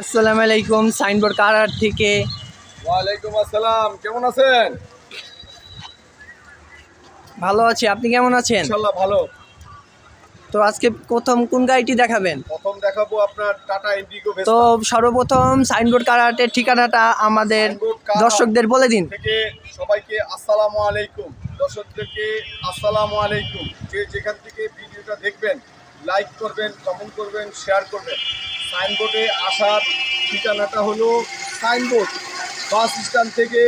আসসালামু আলাইকুম সাইনবোর্ড কারার থেকে? ওয়ালাইকুম আসসালাম কেমন আছেন? ভালো আছি আপনি কেমন আছেন? ইনশাল্লাহ ভালো। তো আজকে প্রথম কোন গাড়িটি দেখাবেন? প্রথম দেখাবো আপনার টাটা ইন্ডিগো তো সর্বপ্রথম সাইনবোর্ড কারাটের ঠিকানাটা আমাদের দর্শকদের বলে দিন। থেকে সবাইকে আসসালামু আলাইকুম। দর্শকদেরকে আসসালামু আলাইকুম। যে যেখান থেকে ভিডিওটা দেখবেন লাইক করবেন কমেন্ট করবেন শেয়ার করবেন। সাইনবোর্ডে আসার ঠিকানাটা হলো সাইনবোর্ড বাস স্ট্যান্ড থেকে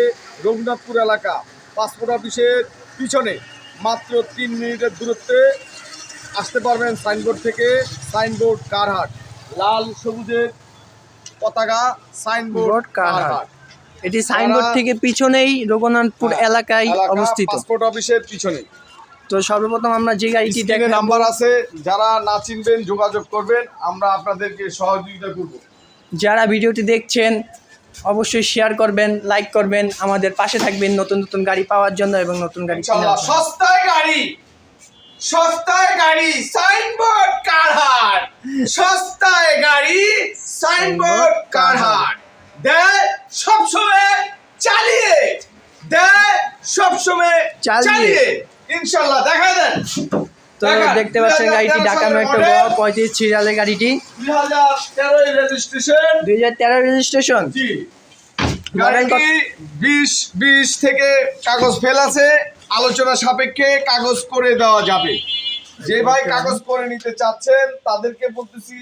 রঘুনাথপুর এলাকা। পাসপোর্ট অফিসের পিছনে মাত্র তিন মিনিটের দূরত্বে আসতে পারবেন সাইনবোর্ড থেকে। সাইনবোর্ড কারহাট লাল সবুজের পতাকা সাইনবোর্ড কারহাট। এটি সাইনবোর্ড থেকে পিছনেই রঘুনাথপুর হ্যাঁ, এলাকায় এলাকা অবস্থিত। পাসপোর্ট অফিসের পিছনে তো সর্বপ্রথম আমরা যে গাড়িটি দেখাবো। নাম্বার আছে যারা না চিনবেন যোগাযোগ করবেন আমরা আপনাদেরকে সহযোগিতা করব। যারা ভিডিওটি দেখছেন অবশ্যই শেয়ার করবেন লাইক করবেন আমাদের পাশে থাকবেন নতুন নতুন গাড়ি পাওয়ার জন্য এবং নতুন গাড়ি সস্তায় গাড়ি সস্তায় গাড়ি সাইনবোর্ড কারহাট সস্তায় গাড়ি সাইনবোর্ড কারহাট দেয় সবসময় চালিয়ে দেয় সবসময় চালিয়ে। চালিয়ে ইনশাআল্লাহ দেখা দেন। তো দেখতে পাচ্ছেন গাড়িটি ঢাকা মেট্রো পঁয়ত্রিশ সিরিয়ালের গাড়িটি। দুই হাজার তেরো রেজিস্ট্রেশন? গাড়িটি বিশ বিশ থেকে কাগজ ফেল আছে। আলোচনা সাপেক্ষে কাগজ করে দেওয়া যাবে। যে ভাই কাগজ করে নিতে চাচ্ছেন তাদেরকে বলতেছি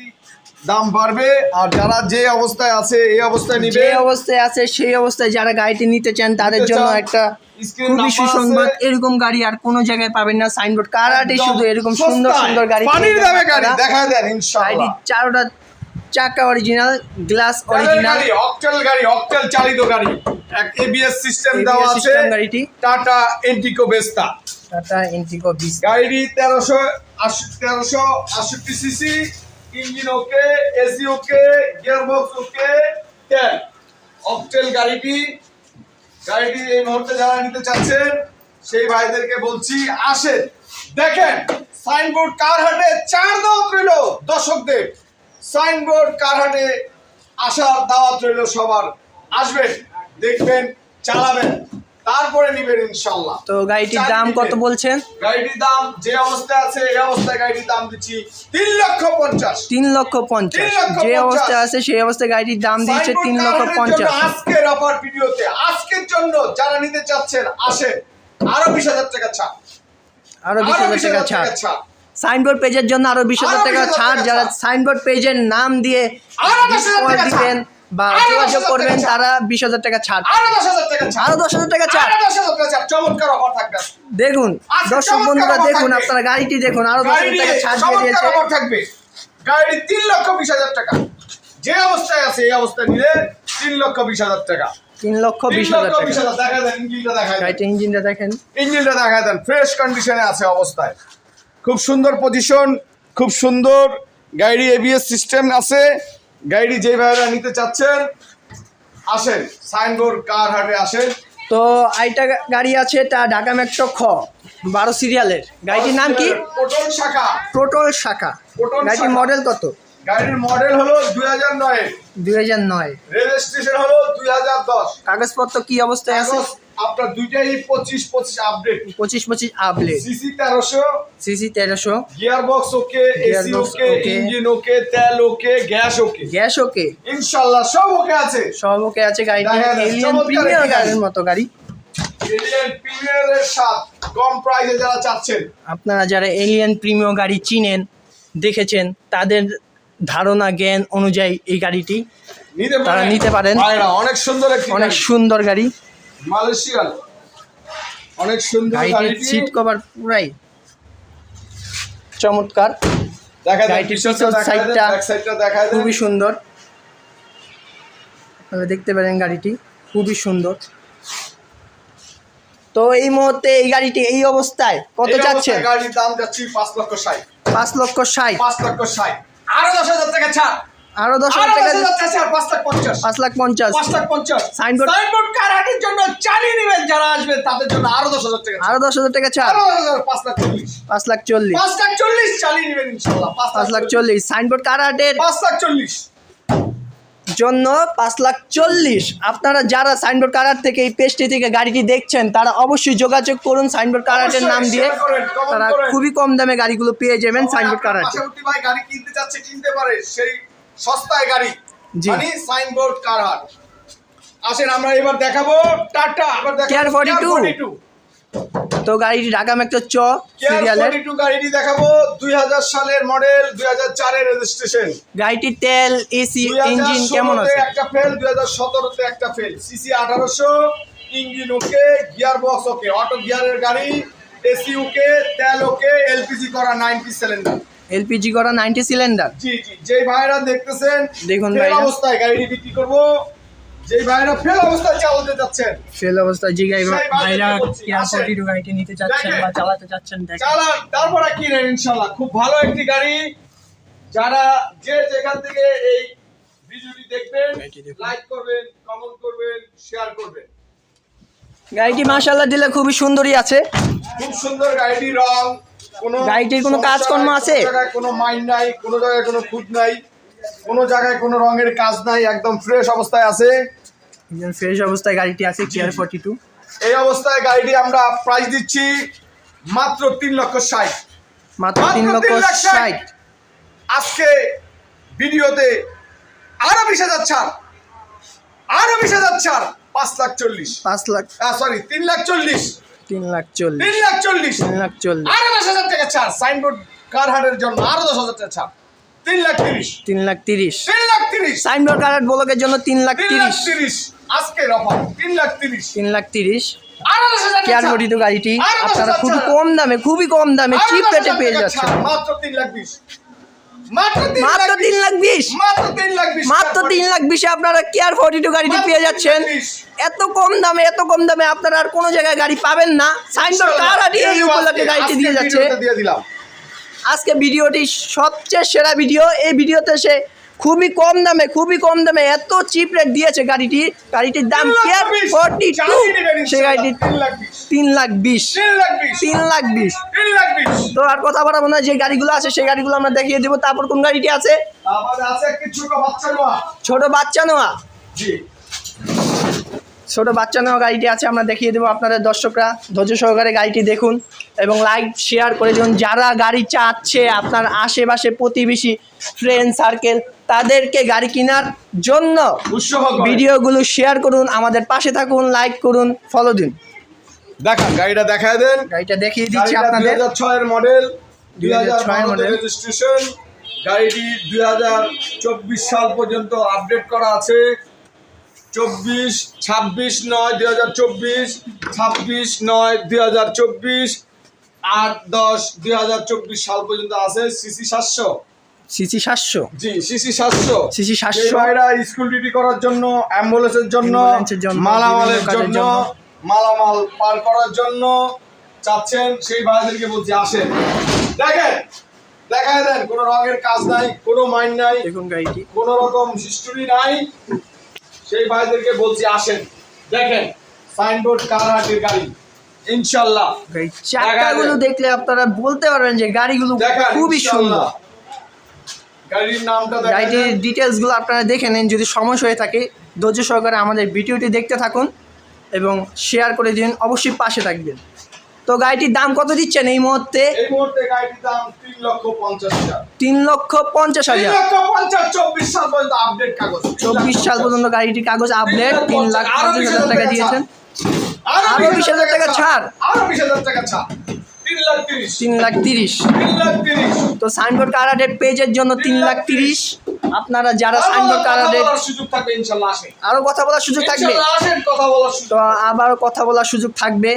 দাম বাড়বে আর যারা যে অবস্থায় আছে এই অবস্থায় নিবে। যে অবস্থায় আছে সেই অবস্থায় যারা গাড়িটি নিতে চান তাদের জন্য একটা খুবই সুসংবাদ। এরকম গাড়ি আর কোনো জায়গায় পাবেন না সাইনবোর্ড কারাটে শুধু এরকম সুন্দর সুন্দর গাড়ি পানির দামে গাড়ি দেখা দেন ইনশাআল্লাহ। চারোটা চাকা অরিজিনাল গ্লাস অরিজিনাল অকটেল গাড়ি অকটেল চালিত গাড়ি। এক এবিএস সিস্টেম দেওয়া আছে। গাড়িটি। টাটা এন্টিকো বেস্তা টাটা ইন্ডিগো বিস গাড়ি তেরোশো আশি তেরোশো আষট্টি CC engine okay, AC okay, gearbox okay তেল অকটেল গাড়িটি গাড়িটি এই মুহূর্তে যারা নিতে চাচ্ছেন, সেই ভাইদেরকে বলছি, আসেন। দেখেন, সাইনবোর্ড কার হাটে? চার দাওয়াত রইল দর্শকদের। সাইনবোর্ড কার হাটে? আসার দাওয়াত রইল সবার। আসবেন, দেখবেন, চালাবেন। তারপরে নিবেন ইনশাল্লাহ তো গাড়িটির দাম কত বলছেন? গাড়িটির দাম যে অবস্থায় আছে এই অবস্থায় গাড়িটির দাম দিচ্ছি তিন লক্ষ পঞ্চাশ। তিন লক্ষ পঞ্চাশ। যে অবস্থায় আছে সেই অবস্থায় গাড়িটির দাম দিচ্ছে তিন লক্ষ পঞ্চাশ। আজকের অফার ভিডিওতে? আজকের জন্য যারা নিতে চাচ্ছেন আসেন। আরও বিশ হাজার টাকা ছাড়। আরও বিশ হাজার টাকা ছাড়। সাইনবোর্ড পেজের জন্য আরও বিশ হাজার টাকা ছাড়। যারা সাইনবোর্ড পেজের নাম দিয়ে আরও 10,000 discount টাকা দিবেন বা যোগাযোগ 10,000 করবেন তারা বিশ হাজার টাকা ছাড়। আরও দশ হাজার টাকা ছাড় দেখুন দর্শক বন্ধুরা দেখুন আপনারা গাড়িটি দেখুন আরও দশ হাজার টাকা ছাড় দিয়ে দিয়েছে। থাকবে। গাড়ি তিন লক্ষ বিশ হাজার টাকা। যে অবস্থায় আছে এই অবস্থায় নিলে তিন লক্ষ বিশ হাজার টাকা। তিন লক্ষ বিশ হাজার টাকা। হাজার ইঞ্জিনটা দেখা ইঞ্জিনটা দেখেন। ইঞ্জিনটা দেখা দেন। ফ্রেশ কন্ডিশনে আছে অবস্থায়। খুব সুন্দর পজিশন খুব সুন্দর গাড়ি এবিএস সিস্টেম আছে। গাড়ি যে ভাইরা নিতে চাচ্ছেন আসেন সাইনবোর্ড কার হাটে আসেন। তো আইটা গাড়ি আছে তা ঢাকা মেট্রো খ বারো সিরিয়ালের। গাড়িটির নাম কি? পটল শাখা। প্রোটল শাখা। গাড়িটির মডেল কত? গাড়ির মডেল হলো দুই হাজার নয়। দুই হাজার নয়। রেজিস্ট্রেশন হলো দুই হাজার দশ। কাগজপত্র কি অবস্থায় আছে? আপনার দুইটাই পঁচিশ পঁচিশ আপডেট পঁচিশ পঁচিশ আপডেট সিসি তেরোশো। সিসি তেরোশো। Gear box okay AC okay engine okay তেল ওকে গ্যাস ওকে। গ্যাস ওকে। ইনশাল্লাহ সব ওকে আছে। সব ওকে আছে গাড়িটি এলিয়ান প্রিমিয়ার গাড়ির মতো গাড়ি। এলিয়ান প্রিমিয়ারের সাথ কম প্রাইসে যারা চাচ্ছেন। আপনারা যারা এলিয়ান প্রিমিয় গাড়ি চিনেন দেখেছেন তাদের ধারণা জ্ঞান অনুযায়ী এই গাড়িটি তারা নিতে পারেন। অনেক সুন্দর অনেক। সুন্দর গাড়ি। মালয়েশিয়ান অনেক সুন্দর গাড়িটির সিট কভার পুরাই চমৎকার। গাড়িটির সাইডটা খুবই সুন্দর। দেখতে পারেন গাড়িটি খুবই সুন্দর। তো এই মুহূর্তে এই গাড়িটি এই অবস্থায় কত যাচ্ছে? গাড়ির দাম যাচ্ছে পাঁচ লক্ষ ষাট। পাঁচ লক্ষ ষাট। পাঁচ লক্ষ ষাট। আরও দশ হাজার টাকা ছাড়। আরও দশ হাজার টাকা পাঁচ লাখ পঞ্চাশ। পাঁচ লাখ পঞ্চাশ। পাঁচ লাখ পঞ্চাশ। সাইনবোর্ড- সাইনবোর্ড কারাটির জন্য চালিয়ে নেবেন যারা আসবেন তাদের জন্য আরও দশ হাজার টাকা আরও দশ হাজার টাকা ছাড়। পাঁচ লাখ চল্লিশ। পাঁচ লাখ চল্লিশ। পাঁচ লাখ চল্লিশ চালিয়ে নেবেন ইনশাল্লাহ পাঁচ লাখ চল্লিশ। সাইনবোর্ড কারাটের পাঁচ লাখ চল্লিশ। জন্য পাঁচ লাখ চল্লিশ। আপনারা যারা সাইনবোর্ড কারার থেকে এই পেজটি থেকে গাড়িটি দেখছেন তারা অবশ্যই যোগাযোগ করুন সাইনবোর্ড কারাটের নাম দিয়ে। তারা খুবই কম দামে গাড়িগুলো পেয়ে যাবেন সাইনবোর্ড আপনার কারাটে ভাই গাড়ি কিনতে চাচ্ছে কিনতে পারে সেই সস্তায় গাড়ি। মানে সাইনবোর্ড কারহাট আসেন আমরা এবার দেখাবো টাটা এবার দেখাবো Care 42 42 তো গাড়িটি ঢাকা মেট্রো চ সিরিয়ালের। 42 গাড়িটি দেখাবো। 2000 সালের মডেল 2004 এর রেজিস্ট্রেশন গাড়িটির তেল এসি ইঞ্জিন কেমন আছে? একটা ফেল 2017 তে একটা fail CC 1800 engine okay gear box okay. Auto গিয়ারের গাড়ি এসি ওকে তেল ওকে এলপিজি করা 90 সিলিন্ডার। এলপিজি করা নাইনটি সিলিন্ডার? জি জি। যেই ভাইরা দেখতেছেন দেখুন ভাই। অবস্থায় গাড়িটি বিক্রি করব। যেই ভাইরা ফেল অবস্থায় চালাতে যাচ্ছেন ফেল অবস্থায় জি গাড়ি সেই ভাইদের ভাইরা বলছি, কেয়ার টু গাড়িটি নিতে চাচ্ছেন বা চালাতে চাচ্ছেন চালান তারপরে কিনেন ইনশাল্লাহ খুব ভালো একটি গাড়ি। যারা যে যেখান থেকে এই ভিডিওটি দেখবেন লাইক করবেন কমেন্ট করবেন শেয়ার করবেন। গাড়িটি মাশাআল্লাহ দিলে খুবই সুন্দরই আছে। খুব সুন্দর গাড়িটি রং কোনো গাড়িটির কোনো কাজকর্ম আছে? কোনো কোনো মাইন্ড নাই কোনো জায়গায় কোনো খুঁত নাই। কোনো জায়গায় কোনো রঙের কাজ নাই একদম ফ্রেশ অবস্থায় আছে। ফ্রেশ অবস্থায় গাড়িটি আছে কেয়ার ফোর্টি টু এই অবস্থায় গাড়িটি আমরা প্রাইস দিচ্ছি মাত্র তিন লক্ষ ষাট। মাত্র তিন লক্ষ ষাট। ষাট। আজকে ভিডিওতে আরও বিশ হাজার ছাড়। আরও বিশ হাজার ছাড় পাঁচ লাখ চল্লিশ। পাঁচ লাখ। সরি তিন লাখ চল্লিশ। তিন লাখ চল্লিশ। তিন লাখ চল্লিশ। তিন লাখ চল্লিশ। আরও দশ হাজার টাকা ছাড়। সাইনবোর্ড কার হাটের জন্য আরও দশ হাজার টাকা ছাড়। তিন লাখ তিরিশ তিন লাখ তিরিশ তিন লাখ তিরিশ সাইনবোর্ড কার্ড ব্লকের জন্য তিন লাখ তিরিশ তিরিশ আজকের অফার তিন লাখ তিরিশ তিন লাখ কেয়ার গাড়িটি আপনারা খুবই কম দামে খুবই কম দামে চিপ রেটে পেয়ে যাচ্ছেন ছাড়। মাত্র তিন লাখ বিশ মাত্র তিন লাখ বিশ মাত্র তিন লাখ বিশ আপনারা কেয়ার ফোর্টি টু গাড়িটি পেয়ে যাচ্ছেন এত কম দামে এত কম দামে আপনারা আর কোনো জায়গায় গাড়ি পাবেন না সাইনবোর্ড কার এই উপলক্ষে গাড়িটি দিয়ে যাচ্ছে দিয়ে দিলাম আজকে ভিডিওটি সবচেয়ে সেরা ভিডিও। এই ভিডিওতে সে খুবই কম দামে খুবই কম দামে এত চিপ রেট দিয়েছে গাড়িটি। গাড়িটির দাম ফোর্টি টু সে গাড়িটি তিন লাখ বিশ। তিন লাখ বিশ। তো আর কথা বলা মনে হয় যে গাড়িগুলো আছে সেই গাড়িগুলো আমরা দেখিয়ে দেবো। তারপর কোন গাড়িটি আছে? ছোট বাচ্চা নোয়া। ছোট বাচ্চা নেওয়া জি। ছোট বাচ্চা নেওয়া গাড়িটি আছে আমরা দেখিয়ে দেবো আপনাদের দর্শকরা। ধৈর্য সহকারে গাড়িটি দেখুন এবং লাইক শেয়ার করে দিন। যারা গাড়ি চাচ্ছে আপনার আশেপাশে প্রতিবেশী ফ্রেন্ড সার্কেল তাদেরকে গাড়ি কেনার জন্য। ভিডিওগুলো শেয়ার করুন আমাদের পাশে থাকুন লাইক করুন ফলো দিন। দেখান গাড়িটা দেখায় দেন। গাড়িটা দেখিয়ে দিচ্ছি আপনাদের। ছয়ের মডেল দুই হাজার 2006 মডেল। রেজিস্ট্রেশন গাড়িটি দুই হাজার চব্বিশ সাল পর্যন্ত আপডেট করা আছে। চব্বিশ ছাব্বিশ নয় দুই হাজার চব্বিশ ছাব্বিশ নয় দুই হাজার চব্বিশ আট দশ দুই হাজার চব্বিশ সাল পর্যন্ত আছে সিসি সাতশো। সিসি সাতশো? জি সিসি সাতশো। সিসি সাতশো? ভাইরা স্কুল ডিউটি করার জন্য অ্যাম্বুলেন্সের জন্য মালামালের জন্য। মালামাল পার করার জন্য চাচ্ছেন সেই ভাইদেরকে বলছি আসেন। দেখেন দেখায় দেন কোনো রঙের কাজ নাই কোনো মাইন্ড নাই দেখুন গাড়িটি। কোনো রকম হিস্টোরি নাই। সেই ভাইদেরকে বলছি আসেন। দেখেন সাইনবোর্ড কারহাটের গাড়ি? ইনশাল্লাহ। গাড়ি চাকাগুলো দেখলে আপনারা বলতে পারবেন যে গাড়িগুলো খুবই। সুন্দর। গাড়ির নামটা গাড়িটির ডিটেলসগুলো আপনারা দেখে নিন যদি সমস্যা হয়ে থাকে ধৈর্য সহকারে আমাদের ভিডিওটি দেখতে থাকুন এবং শেয়ার করে দিন অবশ্যই পাশে থাকবেন। তো গাড়িটির দাম কত দিচ্ছেন এই মুহূর্তে? এই মুহূর্তে গাড়িটির দাম তিন লক্ষ পঞ্চাশ হাজার। তিন লক্ষ পঞ্চাশ হাজার। চব্বিশ সাল পর্যন্ত আপডেট কাগজ। চব্বিশ সাল পর্যন্ত গাড়িটির কাগজ আপডেট তিন লাখ পঞ্চাশ হাজার টাকা দিয়েছেন। আরও বিশ হাজার টাকা ছাড়। আরও বিশ হাজার টাকা ছাড়। তিন লাখ তিরিশ। তো সাইনবোর্ড কারাডের পেজের জন্য তিন লাখ তিরিশ? আপনারা যারা সাইনবোর্ড কথা কারাডের বলার সুযোগ থাকবে কথা বলার সুযোগ তো কথা বলার সুযোগ থাকবে।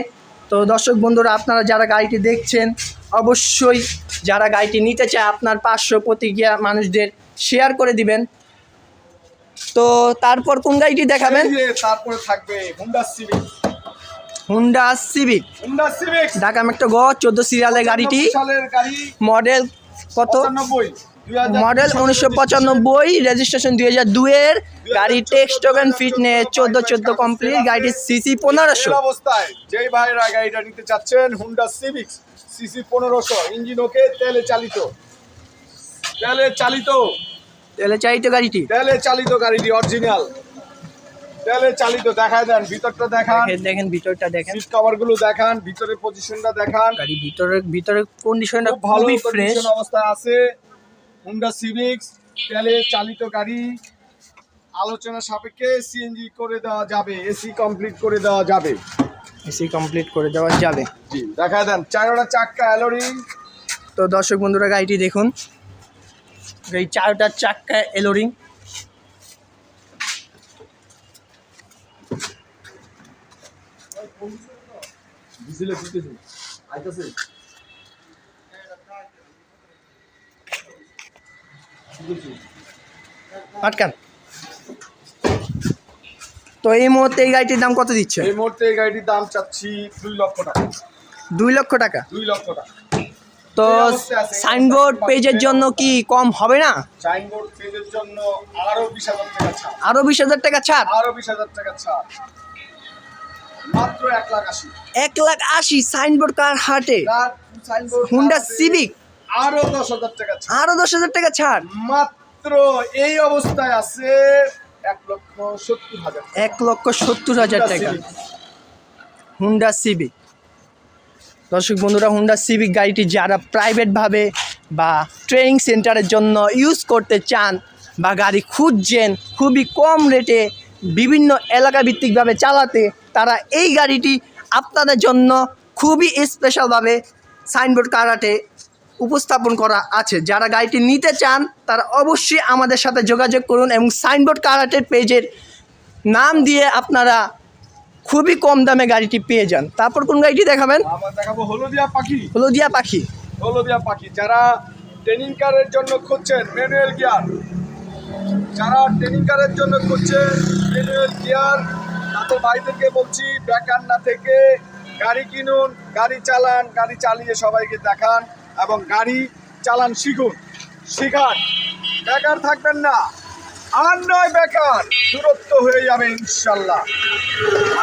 তো দর্শক বন্ধুরা আপনারা যারা গাড়িটি দেখছেন অবশ্যই যারা গাড়িটি নিতে চায় আপনার পাঁচশো প্রতিক্রিয়া মানুষদের শেয়ার করে দিবেন। তো তারপর কোন গাড়িটি দেখাবেন? তারপরে থাকবে Honda Civic Honda Civic Honda Civic Dhaka একটা গ চোদ্দ সিরিয়ালের গাড়িটি। মডেল কত? পঁচানব্বই। মডেল উনিশশো পঁচানব্বই রেজিস্ট্রেশন দুই হাজার দুইয়ের গাড়ি টেক্সট টোকেন ফিটনেস চোদ্দ চোদ্দ কমপ্লিট গাড়িটির সিসি পনেরোশো। অবস্থায় যেই ভাইরা গাড়িটা নিতে চাচ্ছেন হুন্ডা সিভিক্স সিসি পনেরোশো ইঞ্জিন ওকে তেলে চালিত। তেলে চালিত। তেলে চালিত গাড়িটি। তেলে চালিত গাড়িটি অরিজিনাল তেলে চালিত দেখায় দেন ভিতরটা দেখান। দেখেন- ভিতরটা দেখেন। সিট কভারগুলো দেখান ভিতরে পজিশনটা দেখান। গাড়ি ভিতরে ভিতরে কন্ডিশনটা ভালো ফ্রেশ অবস্থায় আছে। হুন্ডা সিভিক্স তেলে চালিত গাড়ি। আলোচনা সাপেক্ষে সিএনজি করে দেওয়া যাবে এসি কমপ্লিট করে দেওয়া যাবে। এসি কমপ্লিট করে দেওয়া যাবে। জি দেখা দেন চারোটা চাক্কা অ্যালোরিং তো দর্শক বন্ধুরা গাড়িটি দেখুন। এই চারটা চাক্কা এলোরিং ভিজিলে দিতেছে। আইতাছে। আটকান তো এই মুহূর্তে এই গাড়িটির দাম কত দিচ্ছে? এই মুহূর্তে এই গাড়িটির দাম চাচ্ছি দুই লক্ষ টাকা। দুই লক্ষ টাকা? দুই লক্ষ টাকা। তো সাইনবোর্ড পেজের জন্য কি কম হবে না? সাইনবোর্ড পেজের জন্য আরও বিশ হাজার টাকা ছাড়। আরও বিশ হাজার টাকা ছাড়? আরও বিশ হাজার টাকা ছাড়। মাত্র এক লাখ আশি। এক লাখ আশি সাইনবোর্ড কার হাটে হুন্ডা সিভিক। আরও দশ হাজার টাকা ছাড়। আরও দশ হাজার টাকা ছাড়। মাত্র এই অবস্থায় আছে এক লক্ষ সত্তর হাজার এক লক্ষ সত্তর হাজার টাকা। হুন্ডা সিভিক দর্শক বন্ধুরা হুন্ডা সিভিক গাড়িটি যারা প্রাইভেটভাবে বা ট্রেনিং সেন্টারের জন্য ইউজ করতে চান বা গাড়ি খুঁজছেন খুবই কম রেটে বিভিন্ন এলাকা ভিত্তিকভাবে চালাতে তারা এই গাড়িটি আপনাদের জন্য খুবই স্পেশালভাবে সাইনবোর্ড কারাটে উপস্থাপন করা আছে। যারা গাড়িটি নিতে চান তারা অবশ্যই আমাদের সাথে যোগাযোগ করুন এবং সাইনবোর্ড কারাটের পেজের নাম দিয়ে আপনারা খুবই কম দামে গাড়িটি পেয়ে যান। তারপর কোন গাড়িটি দেখাবেন? দেখাবো হলদিয়া পাখি। হলদিয়া পাখি। হলদিয়া পাখি। যারা ট্রেনিং কারের জন্য খুঁজছেন ম্যানুয়াল গিয়ার যারা ট্রেনিং কারের জন্য খুঁজছেন ম্যানুয়াল গিয়ার তাদের ভাইদেরকে বলছি বেকার না থেকে গাড়ি কিনুন গাড়ি চালান গাড়ি চালিয়ে সবাইকে দেখান। এবং গাড়ি চালান শিখুন শিখান বেকার থাকবেন না। আর নয় বেকার। দূরত্ব হয়ে যাবে ইনশাল্লাহ।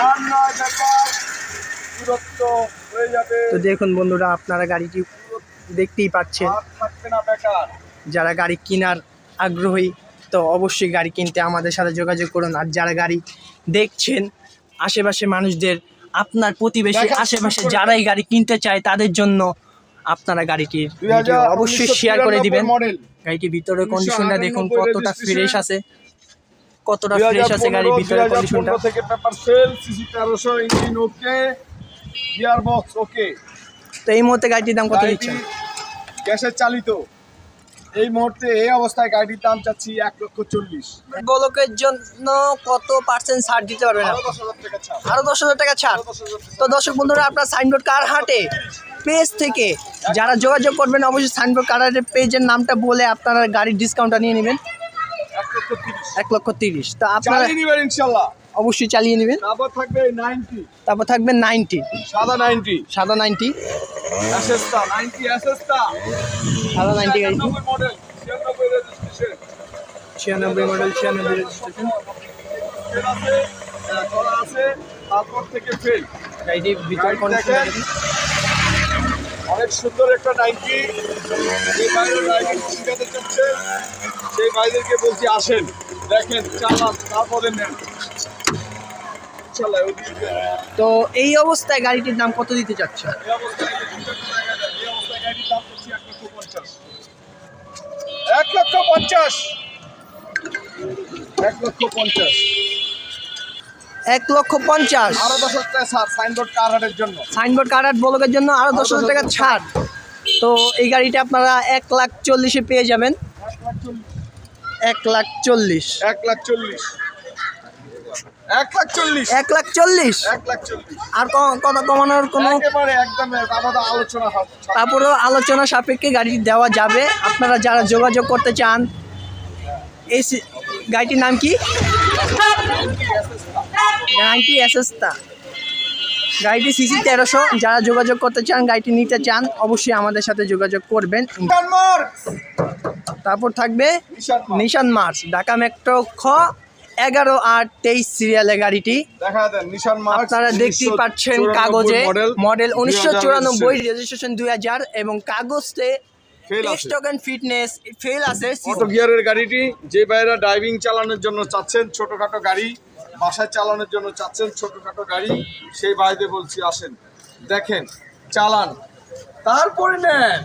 আর নয় বেকার। দূরত্ব হয়ে যাবে। তো দেখুন বন্ধুরা আপনারা গাড়িটি দেখতেই পাচ্ছেন। যারা গাড়ি কেনার আগ্রহী তো অবশ্যই গাড়ি কিনতে আমাদের সাথে যোগাযোগ করুন। আর যারা গাড়ি দেখছেন আশেপাশে মানুষদের আপনার প্রতিবেশী আশেপাশে যারাই গাড়ি কিনতে চায় তাদের জন্য আপনারা গাড়িটির অবশ্যই শেয়ার করে দিবেন। মডেল গাড়িটির ভিতরে কন্ডিশনটা দেখুন কতটা ফ্রেশ আছে কতটা ফ্রেশ আছে গাড়ির ভিতরে কন্ডিশনটা থেকে paper sale CC engine okay gear box okay তো এই মুহূর্তে গাড়িটির দাম কত দিচ্ছেন? গ্যাসের চালিত। এই মুহূর্তে এই অবস্থায় গাড়িটির দাম চাচ্ছি এক লক্ষ চল্লিশ। গোলকের জন্য কত পার্সেন্ট ছাড় দিতে পারবেন আরও? দশ হাজার টাকা ছাড়। তো দর্শক বন্ধুরা আপনার সাইনবোর্ড কার হাটে? পেজ থেকে। যারা যোগাযোগ করবেন অবশ্যই সাইনবোর্ড কার পেজের নামটা বলে আপনারা গাড়ির ডিসকাউন্টটা নিয়ে নেবেন। এক লক্ষ তিরিশ। তো আপনারা অবশ্যই চালিয়ে নেবেন। তারপর থাকবে নাইনটি। তারপর থাকবে নাইনটি। সাদা নাইনটি। সাদা নাইনটি। সাদা নাইনটি ছিয়ানব্বই মডেল ছিয়ানব্বই রেজিস্ট্রেশন তারপর থেকে ফেল গাড়িটির ভিতর গাড়ি কন্ডিশন। অনেক সুন্দর একটা নাইনটি যে ভাইরা ড্রাইভিং শিখাতে চাচ্ছে সেই ভাইদেরকে বলছি আসেন। দেখেন চালান তারপরে নেন। তো এই অবস্থায় গাড়িটির দাম কত দিতে চাচ্ছে? এক লক্ষ পঞ্চাশ। এক লক্ষ পঞ্চাশ। এক লক্ষ পঞ্চাশ। আরও দশ হাজার টাকা স্যার সাইনবোর্ড কার জন্য। সাইনবোর্ড কার ব্লকের জন্য আরও দশ হাজার টাকা ছাড়। তো এই গাড়িটা আপনারা এক লাখ চল্লিশে পেয়ে যাবেন। এক লাখ চল্লিশ। এক লাখ চল্লিশ। এক লাখ চল্লিশ। এক লাখ চল্লিশ। এক লাখ চল্লিশ। এক লাখ চল্লিশ। আর ক- কত কমানোর কোনো আলোচনা তারপরেও আলোচনা সাপেক্ষে গাড়ি দেওয়া যাবে। আপনারা যারা যোগাযোগ করতে চান এই সি- গাড়িটির নাম কি? নাইনটি এসএসটা গাড়িটি সিসি তেরোশো। যারা যোগাযোগ করতে চান গাড়িটি নিতে চান অবশ্যই আমাদের সাথে যোগাযোগ করবেন। তারপর থাকবে নিশান। মার্চ। ঢাকা মেট্রো খ এগারো আর তেইশ সিরিয়ালে গাড়িটি। আপনারা দেখতেই পাচ্ছেন কাগজে মডেল। উনিশশো চুরানব্বই রেজিস্ট্রেশন দুই হাজার এবং কাগজে ফিটনেস ফেল আছে। অটো গিয়ারের গাড়িটি যে ভাইরা ড্রাইভিং চালানোর জন্য চাচ্ছেন ছোটখাটো গাড়ি বাসায় চালানোর জন্য চাচ্ছেন ছোটখাটো গাড়ি সেই ভাইদের বলছি আসেন। দেখেন চালান। তারপরে নেন।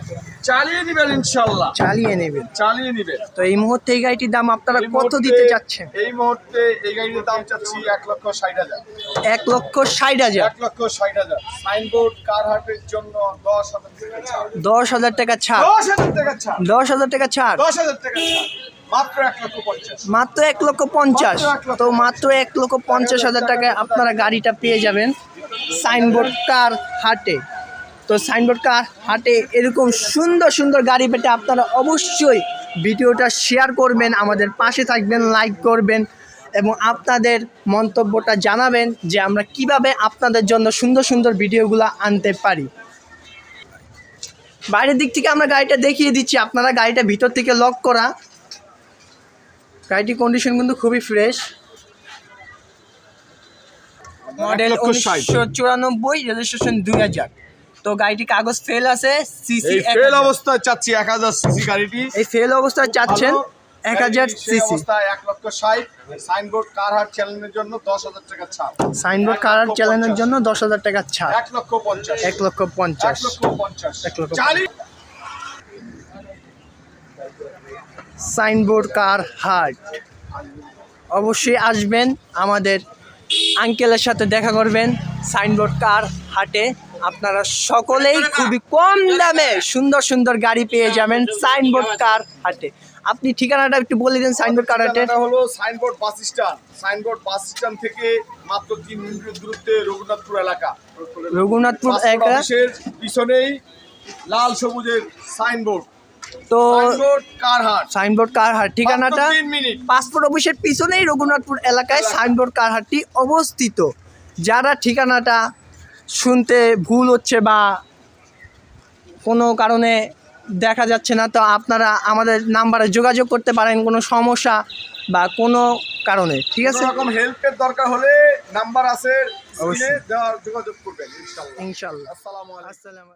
চালিয়ে নিবেন ইনশাল্লাহ। চালিয়ে নেবেন। চালিয়ে নিবেন। তো এই মুহূর্তে এই গাড়িটির দাম আপনারা কত দিতে চাচ্ছেন? এই মুহূর্তে এই গাড়ির দাম চাচ্ছি এক লক্ষ ষাট হাজার। এক লক্ষ ষাট হাজার। এক লক্ষ ষাট হাজার। সাইনবোর্ড কার হাটের জন্য দশ হাজার টাকা ছাড়। দশ হাজার টাকা ছাড়। দশ হাজার টাকা ছাড়। দশ হাজার টাকা ছাড়। দশ হাজার টাকা ছাড়। মাত্র এক লক্ষ পঞ্চাশ। তো মাত্র এক লক্ষ পঞ্চাশ হাজার টাকায় আপনারা গাড়িটা পেয়ে যাবেন সাইনবোর্ড কার হাটে। তো সাইনবোর্ড কার হাটে এরকম সুন্দর সুন্দর গাড়ি পেতে আপনারা অবশ্যই ভিডিওটা শেয়ার করবেন আমাদের পাশে থাকবেন লাইক করবেন এবং আপনাদের মন্তব্যটা জানাবেন যে আমরা কীভাবে আপনাদের জন্য সুন্দর সুন্দর ভিডিওগুলো আনতে পারি। বাইরের দিক থেকে আমরা গাড়িটা দেখিয়ে দিচ্ছি আপনারা গাড়িটা ভিতর থেকে লক করা। গাড়িটির কন্ডিশন কিন্তু খুবই ফ্রেশ মডেল। উনিশশো চুরানব্বই রেজিস্ট্রেশন দুই হাজার। তো গাড়িটি কাগজ ফেল আছে সিসি ফেল অবস্থায় চাচ্ছি এক হাজার সিসি গাড়িটি। এই ফেল অবস্থায় চাচ্ছেন এক হাজার সিসি এক লক্ষ ষাট। সাইনবোর্ড কার হাট চ্যানেলের জন্য দশ হাজার টাকা ছাড়। সাইনবোর্ড এক লক্ষ চালানোর পঞ্চাশ। জন্য দশ হাজার টাকা ছাড়। এক লক্ষ পঞ্চাশ। এক লক্ষ এক পঞ্চাশ লক্ষ পঞ্চাশ। এক লক্ষ সাইনবোর্ড কার হাট অবশ্যই আসবেন আমাদের আঙ্কেলের সাথে দেখা করবেন সাইনবোর্ড কার হাটে। আপনারা সকলেই খুবই কম দামে সুন্দর সুন্দর গাড়ি পেয়ে যাবেন সাইনবোর্ড কার হাটে। আপনি ঠিকানাটা একটু বলে দিন সাইনবোর্ড কার হাটে। হলো signboard bus stand. Signboard bus stand থেকে মাত্র তিন মিনিটের দূরত্বে রঘুনাথপুর এলাকা। রঘুনাথপুর এলাকা। পিছনেই লাল সবুজের সাইনবোর্ড। তো সাইনবোর্ড কার হাট সাইনবোর্ড কার ঠিকানাটা? পাসপোর্ট অফিসের পিছনেই রঘুনাথপুর এলাকায় সাইনবোর্ড কারহাটটি অবস্থিত। যারা ঠিকানাটা শুনতে ভুল হচ্ছে বা কোনো কারণে দেখা যাচ্ছে না তো আপনারা আমাদের নাম্বারে যোগাযোগ করতে পারেন কোনো সমস্যা বা কোনো কারণে ঠিক আছে? হেল্পের দরকার হলে নাম্বার আছে যোগাযোগ করবেন ইনশাআল্লাহ ইনশাল্লাহ। আসসালামু আলাইকুম। আসসালাম